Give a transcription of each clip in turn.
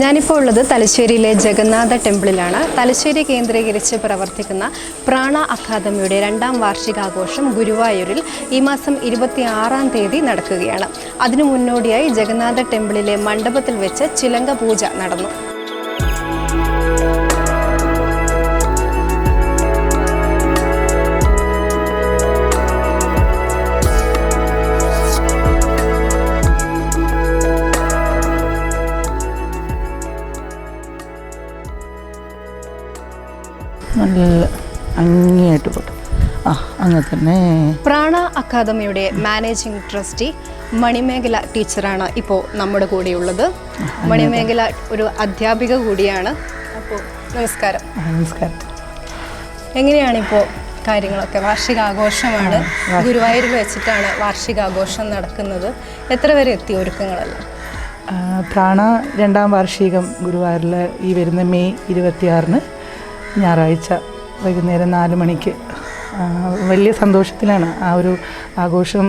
ഞാനിപ്പോൾ ഉള്ളത് തലശ്ശേരിയിലെ ജഗന്നാഥ ടെമ്പിളിലാണ്. തലശ്ശേരി കേന്ദ്രീകരിച്ച് പ്രവർത്തിക്കുന്ന പ്രാണ അക്കാദമിയുടെ രണ്ടാം വാർഷികാഘോഷം ഗുരുവായൂരിൽ ഈ മാസം ഇരുപത്തി ആറാം തീയതി നടക്കുകയാണ്. അതിനു മുന്നോടിയായി ജഗന്നാഥ ടെമ്പിളിലെ മണ്ഡപത്തിൽ വെച്ച് ചിലങ്ക പൂജ നടന്നു. അങ്ങേയായിട്ട് പോട്ടെ ആ അങ്ങനെ തന്നെ. പ്രാണ അക്കാദമിയുടെ മാനേജിംഗ് ട്രസ്റ്റി മണിമേഖല ടീച്ചറാണ് ഇപ്പോൾ നമ്മുടെ കൂടെയുള്ളത്. മണിമേഖല ഒരു അധ്യാപിക കൂടിയാണ്. അപ്പോൾ നമസ്കാരം. നമസ്കാരം. എങ്ങനെയാണിപ്പോൾ കാര്യങ്ങളൊക്കെ? വാർഷികാഘോഷമാണ്. ഗുരുവായൂരിൽ വെച്ചിട്ടാണ് വാർഷികാഘോഷം നടക്കുന്നത്. എത്ര വരെ എത്തി ഒരുക്കങ്ങളെല്ലാം? പ്രാണ രണ്ടാം വാർഷികം ഗുരുവായൂരിൽ ഈ വരുന്ന മെയ് ഇരുപത്തിയാറിന് ഞായറാഴ്ച വൈകുന്നേരം നാല് മണിക്ക്. വലിയ സന്തോഷത്തിലാണ്. ആ ഒരു ആഘോഷം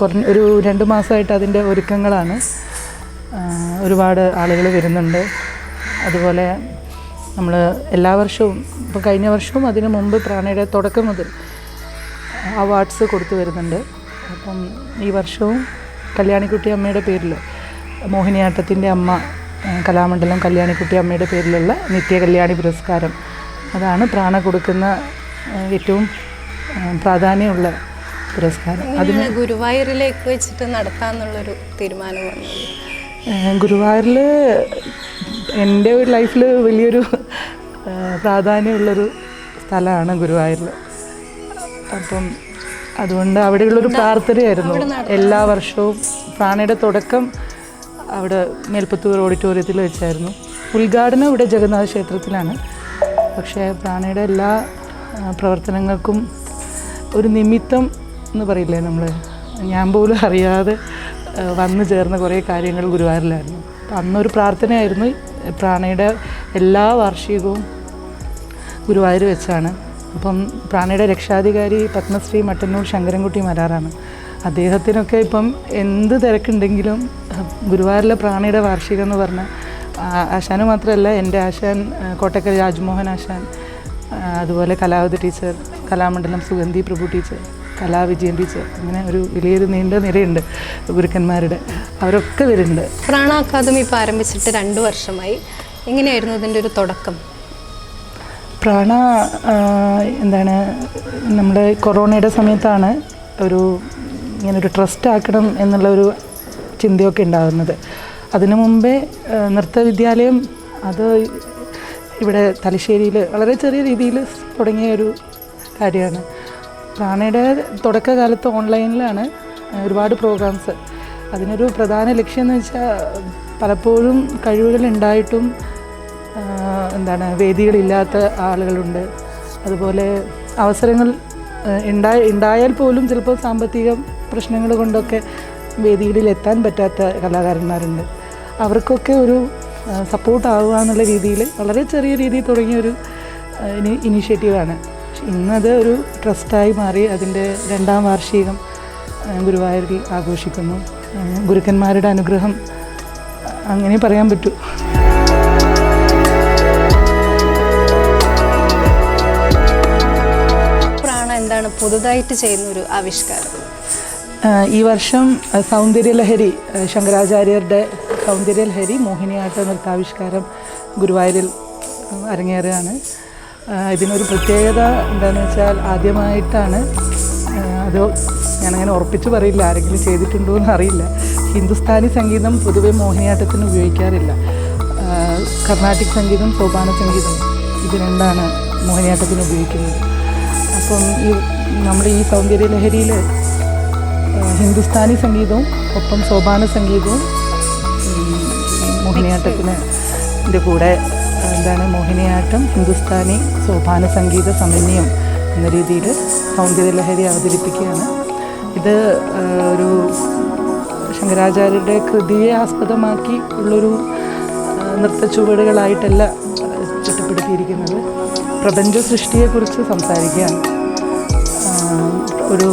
കുറഞ്ഞ ഒരു രണ്ട് മാസമായിട്ട് അതിന്റെ ഒരുക്കങ്ങളാണ്. ഒരുപാട് ആളുകൾ വരുന്നുണ്ട്. അതുപോലെ നമ്മൾ എല്ലാ വർഷവും ഇപ്പോൾ കഴിഞ്ഞ വർഷവും അതിന് മുമ്പ് പ്രാണയുടെ തുടക്കം മുതൽ അവാർഡ്സ് കൊടുത്തു വരുന്നുണ്ട്. അപ്പം ഈ വർഷവും കല്യാണിക്കുട്ടി അമ്മയുടെ പേരിൽ മോഹിനിയാട്ടത്തിന്റെ അമ്മ കലാമണ്ഡലം കല്യാണിക്കുട്ടി അമ്മയുടെ പേരിലുള്ള നിത്യ കല്യാണി പുരസ്കാരം അതാണ് പ്രാണ കൊടുക്കുന്ന ഏറ്റവും പ്രാധാന്യമുള്ള പുരസ്കാരം. അതിന് ഗുരുവായൂരിലേക്ക് വെച്ചിട്ട് നടത്താമെന്നുള്ളൊരു തീരുമാനമാണ് ഗുരുവായൂരിൽ എന്റെ ഒരു ലൈഫിൽ വലിയൊരു പ്രാധാന്യമുള്ളൊരു സ്ഥലമാണ് ഗുരുവായൂരിൽ അപ്പം അതുകൊണ്ട് അവിടെയുള്ളൊരു പ്രാർത്ഥനയായിരുന്നു. എല്ലാ വർഷവും പ്രാണയുടെ തുടക്കം അവിടെ മേൽപ്പത്തൂർ ഓഡിറ്റോറിയത്തിൽ വെച്ചായിരുന്നു. ഉദ്ഘാടനം ഇവിടെ ജഗന്നാഥ ക്ഷേത്രത്തിലാണ്. പക്ഷേ പ്രാണയുടെ എല്ലാ പ്രവർത്തനങ്ങൾക്കും ഒരു നിമിത്തം എന്ന് പറയില്ലേ നമ്മൾ ഞാൻ പോലും അറിയാതെ വന്നു ചേർന്ന കുറേ കാര്യങ്ങൾ ഗുരുവായൂരിലായിരുന്നു. അപ്പം അന്നൊരു പ്രാർത്ഥനയായിരുന്നു പ്രാണയുടെ എല്ലാ വാർഷികവും ഗുരുവായൂർ വെച്ചാണ്. അപ്പം പ്രാണയുടെ രക്ഷാധികാരി പത്മശ്രീ മട്ടന്നൂർ ശങ്കരൻകുട്ടി മരാറാണ്. അദ്ദേഹത്തിനൊക്കെ ഇപ്പം എന്ത് തിരക്കുണ്ടെങ്കിലും ഗുരുവായൂരിലെ പ്രാണയുടെ വാർഷികം എന്ന് പറഞ്ഞാൽ ആശാന് മാത്രമല്ല എന്റെ ആശാൻ കോട്ടക്കര കോട്ടക്കൽ രാജ്മോഹൻ ആശാൻ അതുപോലെ Kalavathi teacher Kalamandalam Sugandhi Prabhu teacher Kalavijayan teacher അങ്ങനെ ഒരു വലിയൊരു നീണ്ട നിരയുണ്ട് ഗുരുക്കന്മാരുടെ. അവരൊക്കെ വരുന്നുണ്ട്. പ്രാണ അക്കാദമി ഇപ്പോൾ ആരംഭിച്ചിട്ട് രണ്ട് വർഷമായി. എങ്ങനെയായിരുന്നു ഇതിന്റെ ഒരു തുടക്കം? പ്രാണ എന്താണ് നമ്മുടെ കൊറോണയുടെ സമയത്താണ് ഒരു ഇങ്ങനൊരു ട്രസ്റ്റ് ആക്കണം എന്നുള്ള ഒരു ചിന്തയൊക്കെ ഉണ്ടാകുന്നത്. അതിനു മുമ്പേ നൃത്ത നൃത്തവിദ്യാലയം അത് ഇവിടെ തലശ്ശേരിയിൽ വളരെ ചെറിയ രീതിയിൽ തുടങ്ങിയ ഒരു കാര്യമാണ്. റാണയുടെ തുടക്കകാലത്ത് ഓൺലൈനിലാണ് ഒരുപാട് പ്രോഗ്രാംസ്. അതിനൊരു പ്രധാന ലക്ഷ്യം എന്ന് വെച്ചാൽ പലപ്പോഴും കഴിവുകൾ ഉണ്ടായിട്ടും എന്താണ് വേദികളില്ലാത്ത ആളുകളുണ്ട്. അതുപോലെ അവസരങ്ങൾ ഉണ്ടായ ഉണ്ടായാൽ പോലും ചിലപ്പോൾ സാമ്പത്തിക പ്രശ്നങ്ങൾ കൊണ്ടൊക്കെ വേദികളിൽ എത്താൻ പറ്റാത്ത കലാകാരന്മാരുണ്ട്. അവർക്കൊക്കെ ഒരു സപ്പോർട്ട് ആവുക എന്നുള്ള രീതിയിൽ വളരെ ചെറിയ രീതിയിൽ തുടങ്ങിയൊരു ഇനീഷ്യേറ്റീവാണ് ഇന്നത് ഒരു ട്രസ്റ്റായി മാറി അതിന്റെ രണ്ടാം വാർഷികം ഗുരുവായൂരിൽ ആഘോഷിക്കുന്നു. ഗുരുക്കന്മാരുടെ അനുഗ്രഹം അങ്ങനെ പറയാൻ പറ്റൂ. എന്താണ് പുതുതായിട്ട് ചെയ്യുന്ന ഒരു ആവിഷ്കാരം? ഈ വർഷം സൗന്ദര്യലഹരി ശങ്കരാചാര്യരുടെ സൗന്ദര്യലഹരി മോഹിനിയാട്ട നൃത്താവിഷ്കാരം ഗുരുവായൂരിൽ അരങ്ങേറുകയാണ്. ഇതിനൊരു പ്രത്യേകത എന്താണെന്ന് വെച്ചാൽ ആദ്യമായിട്ടാണ് അത് ഞാനങ്ങനെ ഉറപ്പിച്ച് പറയില്ല ആരെങ്കിലും ചെയ്തിട്ടുണ്ടോ എന്ന് അറിയില്ല. ഹിന്ദുസ്ഥാനി സംഗീതം പൊതുവെ മോഹിനിയാട്ടത്തിന് ഉപയോഗിക്കാറില്ല. കർണാട്ടിക് സംഗീതം സോപാന സംഗീതം ഇത് രണ്ടാണ് മോഹിനിയാട്ടത്തിന് ഉപയോഗിക്കുന്നത്. അപ്പം ഈ നമ്മുടെ ഈ സൗന്ദര്യലഹരിയിൽ ഹിന്ദുസ്ഥാനി സംഗീതവും ഒപ്പം സോപാന സംഗീതവും മോഹിനിയാട്ടത്തിന് ഇതിന്റെ കൂടെ എന്താണ് മോഹിനിയാട്ടം ഹിന്ദുസ്ഥാനി സോപാന സംഗീത സമന്വയം എന്ന രീതിയിൽ സൗന്ദര്യലഹരി അവതരിപ്പിക്കുകയാണ്. ഇത് ഒരു ശങ്കരാചാര്യരുടെ കൃതിയെ ആസ്പദമാക്കി ഉള്ളൊരു നൃത്ത നൃത്തച്ചുവടുകളായിട്ടല്ല ചിട്ടപ്പെടുത്തിയിരിക്കുന്നത് പ്രപഞ്ച സൃഷ്ടിയെക്കുറിച്ച് സംസാരിക്കുകയാണ്. ഒരു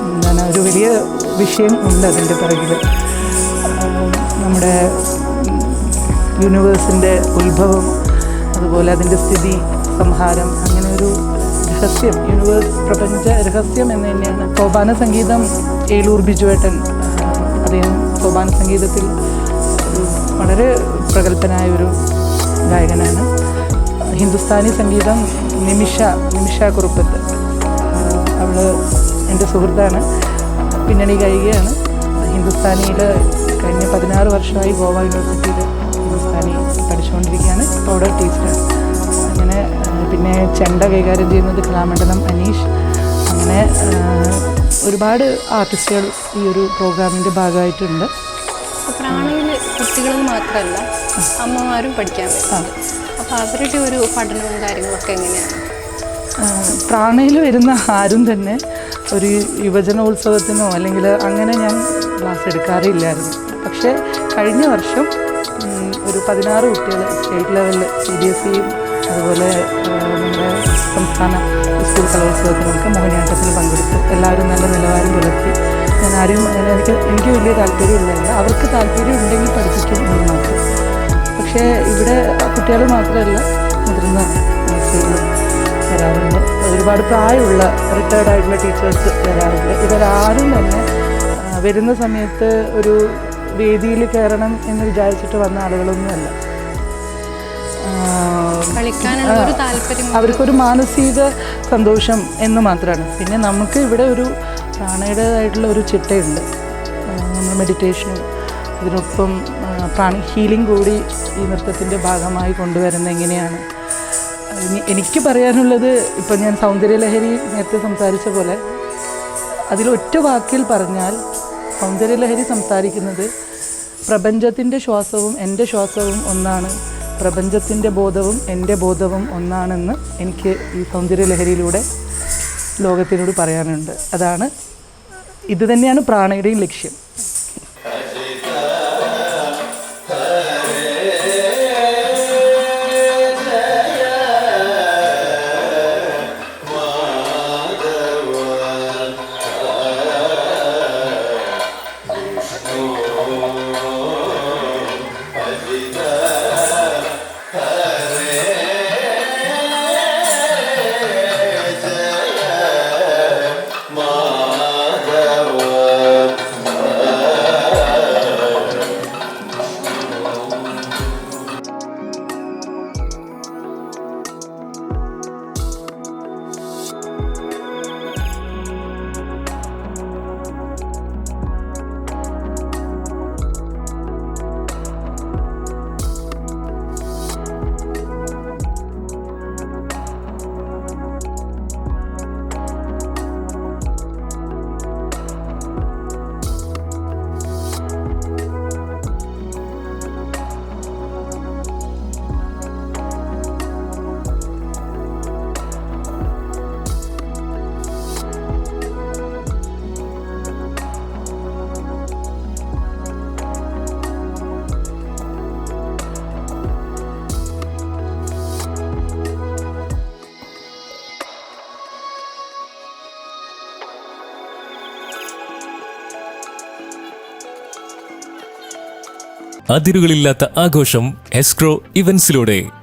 എന്താണ് ഒരു വലിയ വിഷയം ഉണ്ട് അതിന്റെ പിറകിൽ നമ്മുടെ യൂണിവേഴ്സിന്റെ ഉത്ഭവം അതുപോലെ അതിന്റെ സ്ഥിതി സംഹാരം അങ്ങനെ ഒരു രഹസ്യം യൂണിവേഴ്സ് പ്രപഞ്ച രഹസ്യം എന്ന് തന്നെയാണ്. സോപാന സംഗീതം ഏലൂർ ബിജുവേട്ടൻ അദ്ദേഹം സോപാന സംഗീതത്തിൽ വളരെ പ്രഗത്ഭനായ ഒരു ഗായകനാണ്. ഹിന്ദുസ്ഥാനി സംഗീതം നിമിഷ നിമിഷ കുറുപ്പത്ത്. അവൾ എന്റെ സുഹൃത്താണ്. പിന്നണി ഗായികയാണ്. ഹിന്ദുസ്ഥാനിയിൽ കഴിഞ്ഞ പതിനാറ് വർഷമായി ഗോവ യൂണിവേഴ്സിറ്റിയിൽ ഹിന്ദുസ്ഥാനി പഠിച്ചുകൊണ്ടിരിക്കുകയാണ്. ഇപ്പോൾ അവിടെ ടീച്ചറാണ് അങ്ങനെ പിന്നെ ചെണ്ട കൈകാര്യം ചെയ്യുന്നത് കലാമണ്ഡലം അനീഷ്. അങ്ങനെ ഒരുപാട് ആർട്ടിസ്റ്റുകൾ ഈ ഒരു പ്രോഗ്രാമിന്റെ ഭാഗമായിട്ടുണ്ട്. കുട്ടികളും പ്രാണയിൽ കുട്ടികൾ മാത്രമല്ല അമ്മമാരും പഠിക്കാൻ അപ്പോൾ അവരുടെ ഒരു പഠനവും കാര്യങ്ങളൊക്കെ എങ്ങനെയാണ് പ്രാണയിൽ വരുന്ന ആരും തന്നെ ഒരു യുവജനോത്സവത്തിനോ അല്ലെങ്കിൽ അങ്ങനെ ഞാൻ ക്ലാസ് എടുക്കാറില്ലായിരുന്നു. പക്ഷേ കഴിഞ്ഞ വർഷം ഒരു പതിനാറ് കുട്ടികൾ സ്റ്റേറ്റ് ലെവലിൽ സി ബി എസ് സിയും അതുപോലെ ആ, നമ്മുടെ സംസ്ഥാന സ്കൂൾ കലോത്സവത്തിനൊക്കെ മോഹിനിയാട്ടത്തിൽ പങ്കെടുത്തു. എല്ലാവരും നല്ല നിലവാരം പുലർത്തി. ഞാൻ ആരും എനിക്ക് എനിക്ക് വലിയ താല്പര്യമില്ല അവർക്ക് താല്പര്യം ഉണ്ടെങ്കിൽ പഠിപ്പിക്കും എന്ന് മാത്രം. പക്ഷേ ഇവിടെ കുട്ടികൾ മാത്രമല്ല മുതിർന്ന സ്ത്രീകളും വരാറുണ്ട്. ഒരുപാട് പ്രായമുള്ള റിട്ടയർഡ് ആയിട്ടുള്ള ടീച്ചേഴ്സ് വരാറുണ്ട്. ഇവരാരും തന്നെ വരുന്ന സമയത്ത് ഒരു വേദിയിൽ കയറണം എന്ന് വിചാരിച്ചിട്ട് വന്ന ആളുകളൊന്നുമല്ല. അവർക്കൊരു മാനസിക സന്തോഷം എന്ന് മാത്രമാണ്. പിന്നെ നമുക്ക് ഇവിടെ ഒരു പ്രാണയുടേതായിട്ടുള്ള ഒരു ചിട്ടയുണ്ട്. നമ്മൾ മെഡിറ്റേഷനും ഇതിനൊപ്പം പ്രാണി ഹീലിംഗ് കൂടി ഈ നൃത്തത്തിന്റെ ഭാഗമായി കൊണ്ടുവരുന്ന എങ്ങനെയാണ്? എനിക്ക് പറയാനുള്ളത് ഇപ്പം ഞാൻ സൗന്ദര്യലഹരി നേരത്തെ സംസാരിച്ച പോലെ അതിലൊറ്റ വാക്കിൽ പറഞ്ഞാൽ സൗന്ദര്യലഹരി സംസാരിക്കുന്നത് പ്രപഞ്ചത്തിന്റെ ശ്വാസവും എന്റെ ശ്വാസവും ഒന്നാണ്. പ്രപഞ്ചത്തിന്റെ ബോധവും എന്റെ ബോധവും ഒന്നാണെന്ന് എനിക്ക് ഈ സൗന്ദര്യലഹരിയിലൂടെ ലോകത്തിനോട് പറയാനുണ്ട്. അതാണ് ഇത് തന്നെയാണ് പ്രാണയുടെയും ലക്ഷ്യം. അതിരുകളില്ലാത്ത ആഘോഷം എസ്ക്രോ ഇവന്റ്സിലൂടെ.